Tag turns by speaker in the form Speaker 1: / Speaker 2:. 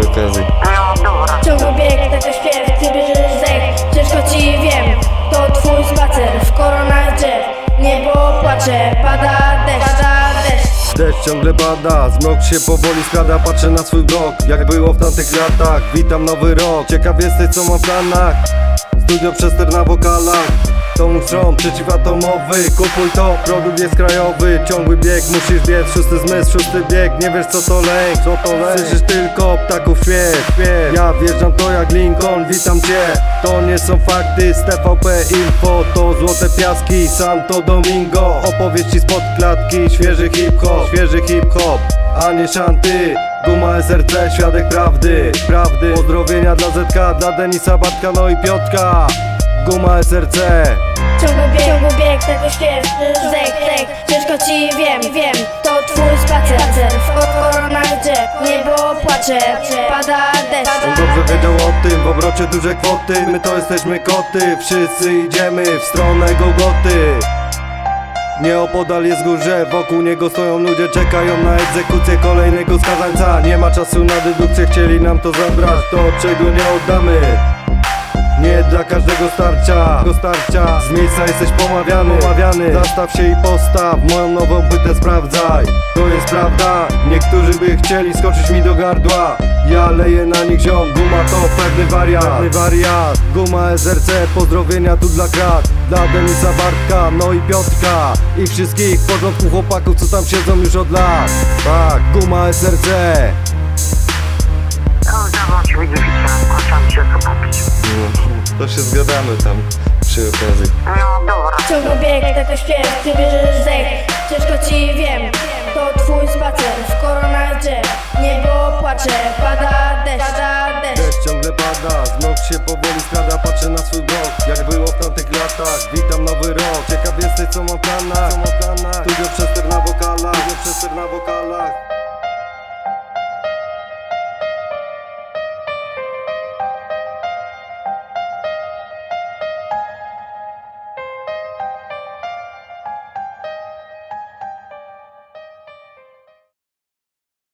Speaker 1: przy okazji.
Speaker 2: Ciągle bieg, tego śpiew, ty bierzesz zdech Ciężko ci wiem, to twój spacer W koronach drzew, niebo płacze Pada deszcz, pada deszcz.
Speaker 3: Deszcz ciągle pada, zmrok się powoli skrada Patrzę na swój blok, jak było w tamtych latach. Witam nowy rok, ciekaw jesteś co mam w planach. Studio przester na wokalach Tomu stron przeciwatomowy. Kupuj to, produkt jest krajowy. Ciągły bieg, musisz biec, szósty zmysł, szósty bieg. Nie wiesz co to lęk, co to lęk? Słyszysz tylko ptaków śpiew, śpiew. Ja wjeżdżam to jak Lincoln, witam cię. To nie są fakty z TVP Info. To złote piaski, Santo Domingo. Opowieści spod klatki, świeży hip-hop Świeży hip-hop, a nie szanty. Guma SRC, świadek prawdy, prawdy. Pozdrowienia dla ZK, dla Denisa Bartka, no i Piotka Guma SRC
Speaker 2: Ciągle bieg, ciągle bieg, tego śpiew Zdech, zdech, ciężko ci wiem, wiem. To twój spacer, W koronach drzew, niebo płacze Pada deszcz.
Speaker 3: On dobrze wiedział o tym, w obrocie duże kwoty. My to jesteśmy koty, wszyscy idziemy w stronę Gogoty. Nieopodal jest górze, wokół niego stoją ludzie Czekają na egzekucję kolejnego skazańca. Nie ma czasu na dedukcję, chcieli nam to zabrać To czego nie oddamy każdego starcia, go starcia. Z miejsca jesteś pomawiany, pomawiany. Zastaw się i postaw, moją nową pytę sprawdzaj. To jest prawda, niektórzy by chcieli skoczyć mi do gardła. Ja leję na nich ziom, guma to pewny wariat. Pewny wariat, guma SRC, pozdrowienia tu dla krat. Dla Denisa Bartka, no i Piotrka. I wszystkich w porządku chłopaków, co tam siedzą już od lat. Tak, guma SRC
Speaker 1: tam przy okazji.
Speaker 2: Ciągle bieg, tego śpiew, ty bierzesz zdech. Ciężko ci wiem, to twój spacer. W koronach drzew, niebo płacze Pada deszcz, pada deszcz.
Speaker 3: Deszcz ciągle pada, zmrok się powoli skrada. Patrzę na swój blok, jak było w tamtych latach. Witam nowy rok, ciekaw jesteś Co mam w planach? Studio przester na wokalach Studio przester na wokalach